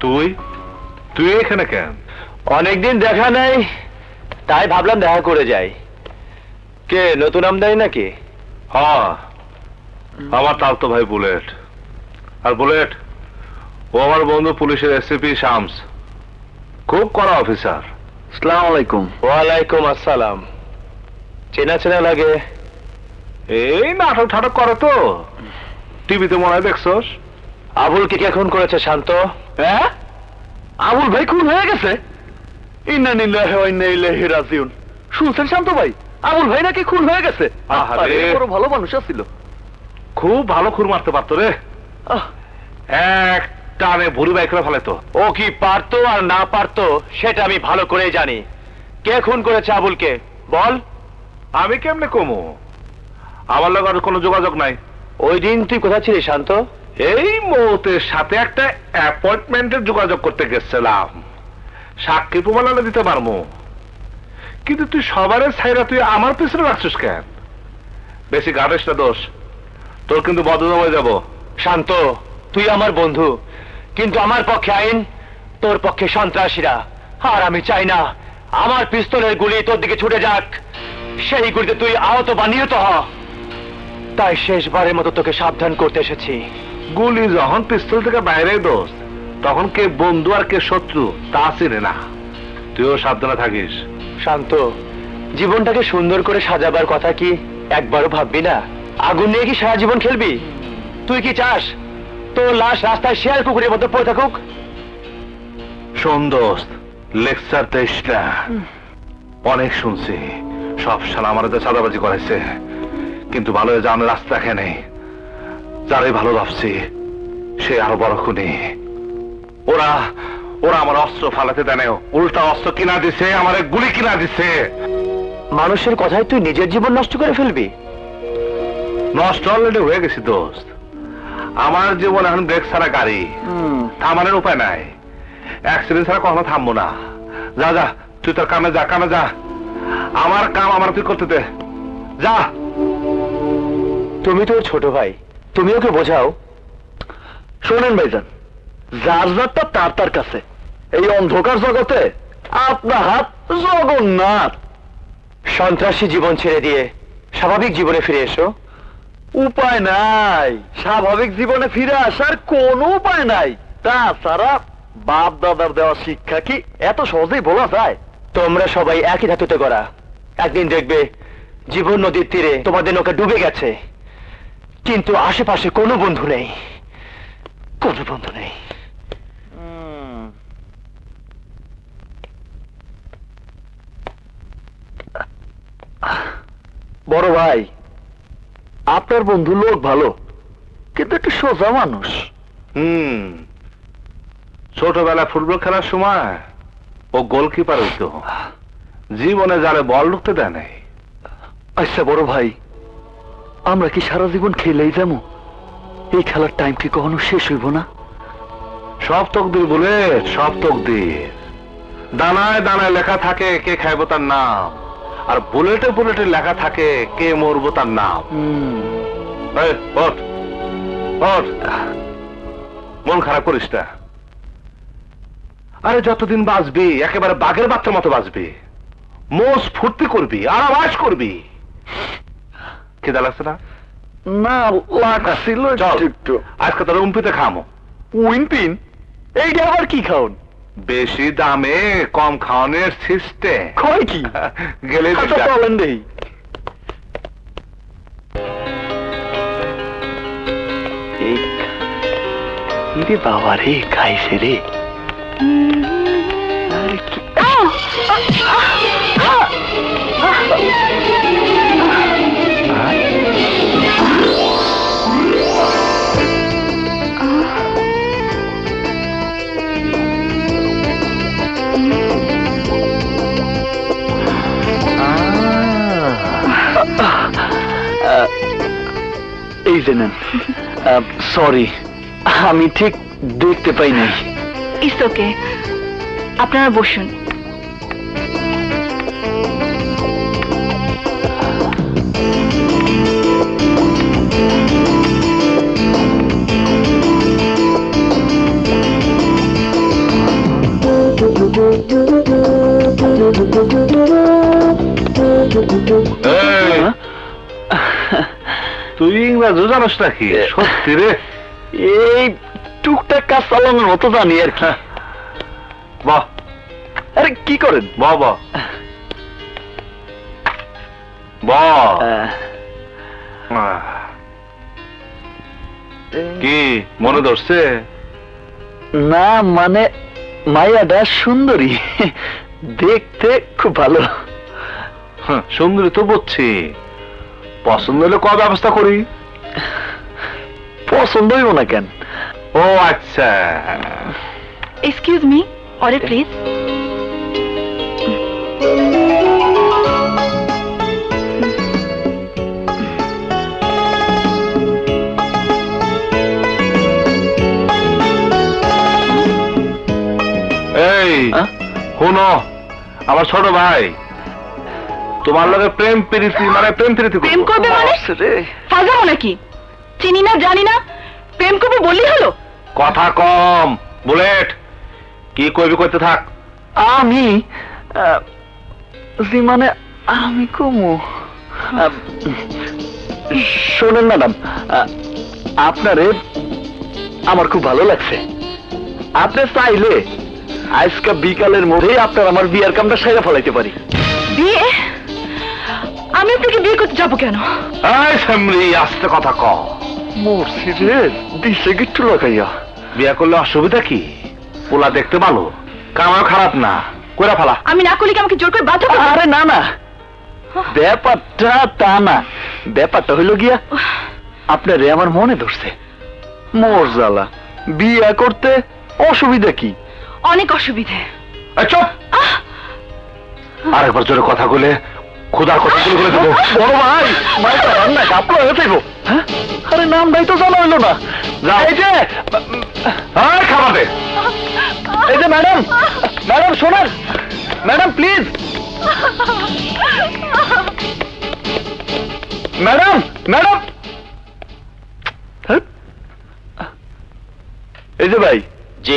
তুই? তুই এখানে কেন? অনেকদিন দেখা নাই তাই ভাবলাম দেখা করে যাই। কে নতুন আমদানি নাকি? হ্যাঁ আমার তাল তো ভাই বুলেট। আর বুলেট ও আমার বন্ধু পুলিশের এসিপি শামস। খুব কড়া অফিসার। সালাম আলাইকুম। ওয়ালাইকুম আসসালাম। চেনা চেনা লাগে। এই নাটক ঠাটক করে তো। টিভিতে মনে হয় দেখছস। আবুলকে কে খুন করেছে শান্ত? হ্যাঁ? আবুল ভাই খুন হয়ে গেছে? ইন্না নিল্লাহি ওয়া ইন্না ইলাইহি রাজিউন। শুনছেন শান্ত ভাই? আবুল ভাই নাকি খুন হয়ে গেছে? আহারে। বড় ভালো মানুষ ছিল খুব ভালো খুর মারতে পারতো রে। এক টানে ভুরি বাইক করে ফেলে তো ও কি পারতো আর না পারতো সেটা আমি ভালো করেই জানি। কে খুন করেছে আবুলকে? বল। আমি কেমনে কমু? আমার লোক আর কোনো যোগাযোগ নাই। ওই দিন তুই কোথায় ছিলি শান্ত? এই মৌতের সাথে একটা অ্যাপয়েন্টমেন্টের যোগাযোগ করতে গেছিলাম। সাক্ষী প্রমাণনা দিতে পারব কিন্তু তুই সবারের ছাইরা তুই আমার পিছনে রাখছিস কেন? বেশি গাড়িস না দোষ। তোর কিন্তু বদল হয়ে যাব। শান্ত, তুই আমার বন্ধু। কিন্তু আমার পক্ষে আইন, তোর পক্ষে সন্ত্রাসীরা। আর আমি চাই না আমার পিস্তলের গুলি তোর দিকে ছুটে যাক। সেই গুলিতে তুই আহত বা নিহত হ। তাই শেষবারের মতো তোকে সাবধান করতে এসেছি। গুলি যখন পিস্তল থেকে বাইরে দোষ তখন কে বন্ধু আর কে শত্রু তা চিনে না। তুইও সাবধানে থাকিস। শান্ত জীবনটাকে সুন্দর করে সাজাবার কথা কি একবারও ভাববি না? আগুন নিয়ে কি সারা জীবন খেলবি? তুই কি চাস তোর লাশ রাস্তায় শেয়াল কুকুরের মতো পড়ে থাকুক? শোন দোস্ত লেকচার না অনেক শুনছি। সব সালা আমার তো চাঁদাবাজি করেছে কিন্তু ভালো যান রাস্তা এখানে। যারাই ভালো ভাবছি সে আরও বড় খুনি। ওরা ওরা আমার অস্ত্র ফালাতে না, উল্টা অস্ত্র কিনা দিছে আমার গুলি কিনা দিছে। মানুষের কথায় তুই নিজের জীবন নষ্ট করে ফেলবি। নষ্ট অলরেডি হয়ে গেছি দোস্ত। আমার জীবন এখন ব্রেক ছাড়া গাড়ি। থামানোর উপায় নাই। অ্যাক্সিডেন্ট ছাড়া কখনো থামবো না। যা যা তুই তোর কামে যা কামে যা। আমার কাম আমার তুই করতে দে। যা। তুমি তো ছোট ভাই। তুমি ওকে বোঝাও। শোনেন ভাইজান যার যারটা তার তার কাছে। এই অন্ধকার জগতে আপনার হাত জগন্নাথ। সন্ত্রাসী জীবন ছেড়ে দিয়ে স্বাভাবিক জীবনে ফিরে এসো। উপায় নাই, স্বাভাবিক জীবনে ফিরে আসার কোনো উপায় নাই। তাছাড়া বাপ দাদার দেওয়া শিক্ষা কি এত সহজেই বলা যায়? তোমরা সবাই একই ধাতুতে করা একদিন দেখবে জীবন নদীর তীরে তোমাদের নৌকা ডুবে গেছে। কিন্তু আশেপাশে কোনো বন্ধু নেই। কোনো বন্ধু নেই। বড় ভাই আপনার বন্ধু লোক ভালো কিন্তু একটু সোজা মানুষ। হুম। ছোটবেলা ফুটবল খেলার সময় ও গোলকিপার হইতো। জীবনে যারা বল ঢুকতে দেয় নাই। আচ্ছা বড় ভাই আমরা কি সারা জীবন খেলেই যাব? এই খেলার টাইম কি কখনো শেষ হইব না? সব তকদির বলে সব তকদির। দানায় দানায় লেখা থাকে কে খাইব তার নাম আর বুলেটে বুলেটে লেখা থাকে কে মরবো তার নাম। মন খারাপ করিস না। আরে যতদিন বাঁচবি একেবারে বাঘের বাচ্চার মতো বাঁচবি। মোষ ফুর্তি করবি আর আওয়াজ করবি। খিদা লাগছে না? না লাগছিল একটু। আজকে তোর উম্পিতে খামো। উইন পিন এইটা আবার কি খাওন? বেশি দামে কম খাওয়ানোর সিস্টেম কয় কি? গেলে চলেন দেই। রে বাবা রে খাইছে রে। এই যে জেনেন সরি আমি ঠিক দেখতে পাই নাই ইটস ওকে আপনারা বসুন Thank you. তুই ইংরাজও জানোস নাকি? সত্যি রে। এই টুকটাক কাজ চালানোর মতো জানি আর কি। বাহ আরে কি করেন? বাহ বাহ বাহ আহ, আহ, কি মনে ধরছে? না মানে মায়াটা সুন্দরী। দেখতে খুব ভালো। হ্যাঁ, সুন্দরী তো বুঝছি পছন্দ হলে ক ব্যবস্থা করি? পছন্দ হইব না কেন? ও আচ্ছা। এক্সকিউজ মি অর্ডার প্লিজ এই শোনো আমার ছোট ভাই। তোমার লগে প্রেম প্রীতি মানে প্রেম প্রীতি প্রেম করবে মানে? রে। ফাজাবো নাকি? চিনি না জানি না। প্রেম করব বললেই হলো? কথা কম বুলেট। কি কইবি করতে থাক। আমি জি মানে আমি কমু। শোনেন ম্যাডাম আহ, আপনারে আমার খুব ভালো লাগছে। আপনি চাইলে আজকে বিকালের মধ্যেই আপনার আমার বিয়ার কামটা সেরে ফেলাইতে পারি। আমি আপনাকে বিয়ে করতে যাব কেন? এই সামরি আস্তে কথা ক। মরছি রে দিছে গিট্টু লাগাইয়া বিয়া করলে অসুবিধা কি? পোলা দেখতে ভালো কামাও খারাপ না। কইরা ফেলা। আমি না করলে কি আমাকে জোর করে বাধ্য করবে? আরে না না। ব্যাপারটা তা না। ব্যাপারটা হইল গিয়া আপনারে আমার মনে ধরছে। মোর জ্বালা বিয়া করতে অসুবিধা কি? অনেক অসুবিধে। চুপ! আরেকবার জোরে কথা বলে খোদার কথা বলে বলে দেবো? বড় ভাই মাইটা রান্না কাপড় হয়ে যাইব। হ্যাঁ? আরে নাম ভাই তো জানা হইল না। যাও। এই যে! এই খাবার দে। এই যে ম্যাডাম ম্যাডাম শোনেন। Madam please. Madam madam? এই যে ভাই জি।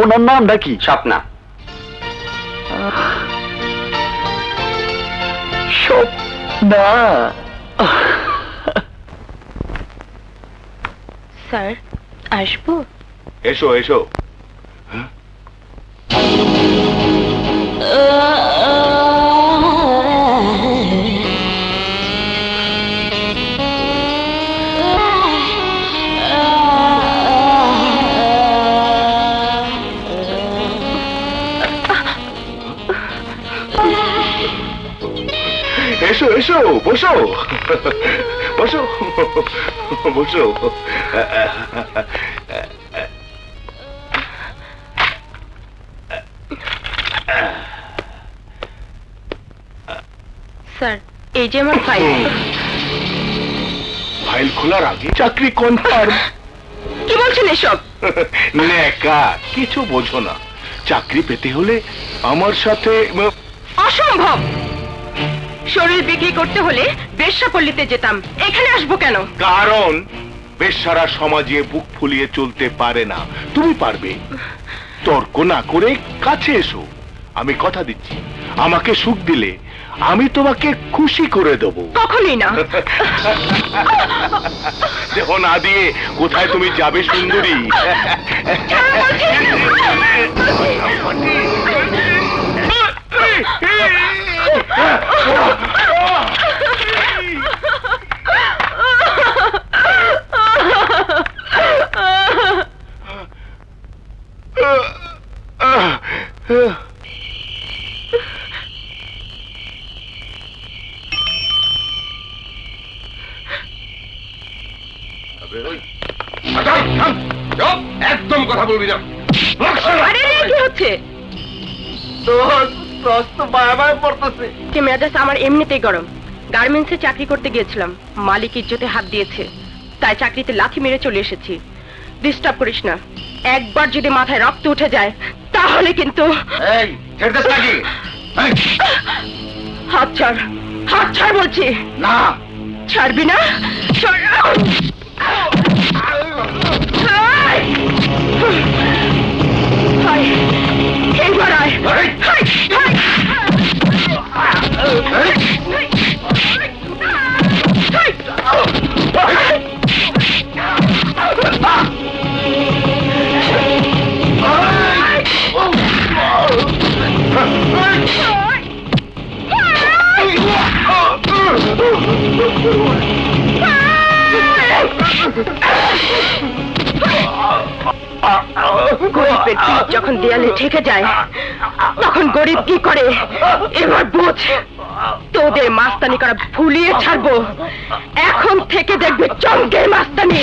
ওনার নামটা কি? স্বপ্না। না। স্যার আসব? এসো এসো। এসো বসো। বসো। স্যার এই যে আমার ফাইল ফাইল খোলার আগে চাকরি কনফার্ম কি বলছেন এসব? নেকা কিছু বোঝো না। চাকরি পেতে হলে আমার সাথে অসম্ভব! শরীর বিক্রি করতে হলে বেশ্যাপল্লীতে যেতাম। এখানে আসব কেন? কারণ বেশ্যারা সমাজে বুক ফুলিয়ে চলতে পারে না। তুমি পারবে। তর্ক না করে কাছে এসো। আমি কথা দিচ্ছি। আমাকে সুখ দিলে আমি তোমাকে খুশি করে দেবো। কখনই না। দেহ না দিয়ে কোথায় তুমি যাবে সুন্দরী? একদম কথা বলবি না। আরে কি হচ্ছে? যে মেজাজ আমার এমনিতেই গরম। গার্মেন্টসে চাকরি করতে গিয়েছিলাম। মালিক ইজ্জতে হাত দিয়েছে। তাই চাকরিতে লাথি মেরে চলে এসেছি। ডিস্টার্ব করিস না। একবার যদি মাথায় রক্ত উঠে যায় তাহলে কিন্তু এই ছেড়ে নাকি হাত ছাড়। হাত ছাড় বলছি। না। ছাড়বি না? ছাড়। আয়! আয়! এইবার আয়! হাই! হাই! Hey! দেয়ালে ঠেকে যায়। তখন গরিব কি করে? এবার বোঝ, তোদের মাস্তানি করা ভুলিয়ে ছাড়বো। এখন থেকে দেখবে চমকের মাস্তানি!